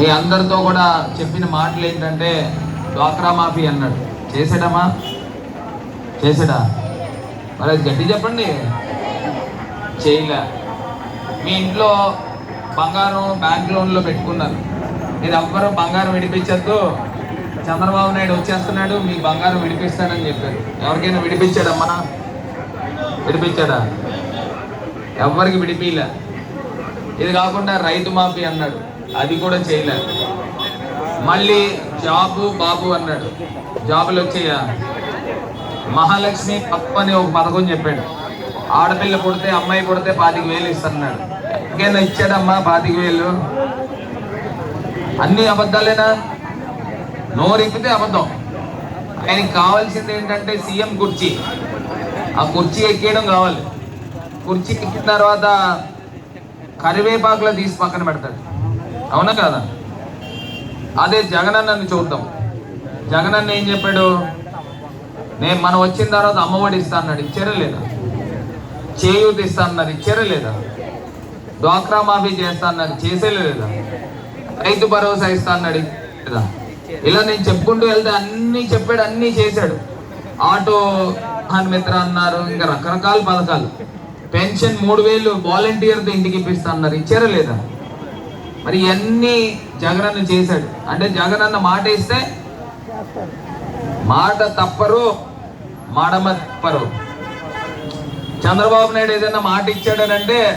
మీ అందరితో కూడా చెప్పిన మాటలు ఏంటంటే డ్వాక్రా మాఫీ అన్నాడు. చేసాడమ్మా చేసాడా మరి అది గట్టి చెప్పండి. చేయలే. మీ ఇంట్లో బంగారం బ్యాంక్ లోన్లో పెట్టుకున్నారు. మీరు ఎవ్వరు బంగారం విడిపించద్దు. చంద్రబాబు నాయుడు వచ్చేస్తున్నాడు మీ బంగారం విడిపిస్తానని చెప్పారు. ఎవరికైనా విడిపించాడమ్మా? విడిపించాడా? ఎవ్వరికి విడిపిలే ఇది కాకుండా రైతు మాఫీ అన్నాడు. అది కూడా చేయలేదు మళ్ళీ జాబు బాబు అన్నాడు. జాబులు వచ్చాయా? మహాలక్ష్మి పప్పు అని ఒక పథకం చెప్పాడు. ఆడపిల్ల పుడితే అమ్మాయి పుడితే పాతిక వేలు ఇస్తున్నాడు ఎక్కడైనా ఇచ్చాడమ్మా పాతిక వేలు? అన్ని అబద్ధాలేనా? నోరిప్పితే అబద్ధం. ఆయనకి కావాల్సింది ఏంటంటే సీఎం కుర్చీ. ఆ కుర్చీ ఎక్కేయడం కావాలి. కుర్చీ ఎక్కిన తర్వాత కరివేపాకులో తీసి పక్కన పెడతాడు. అవునా కాదా? అదే జగనన్నని చూద్దాం. జగనన్న ఏం చెప్పాడు? నేను మనం వచ్చిన తర్వాత అమ్మఒడి ఇస్తా అన్నాడు. ఇచ్చారా లేదా? చేయూత ఇస్తా అన్నారు ఇచ్చారా లేదా? డ్వాక్రా మాఫీ చేస్తా అన్నారు చేసేలే లేదా? రైతు భరోసా ఇస్తా అన్నాడు. లేదా? ఇలా నేను చెప్పుకుంటూ వెళ్తే అన్నీ చెప్పాడు అన్నీ చేశాడు. ఆటో మిత్ర అన్నారు. ఇంకా రకరకాల పథకాలు. పెన్షన్ మూడు వేలు వాలంటీర్తో ఇంటికి ఇప్పిస్తా అన్నారు. ఇచ్చారా లేదా? మరి ఇవన్నీ జగనన్న చేశాడు. అంటే జగనన్న మాట ఇస్తే మాట తప్పరు మాడమ తప్పరు. చంద్రబాబు నాయుడు ఏదైనా మాట ఇచ్చాడనంటే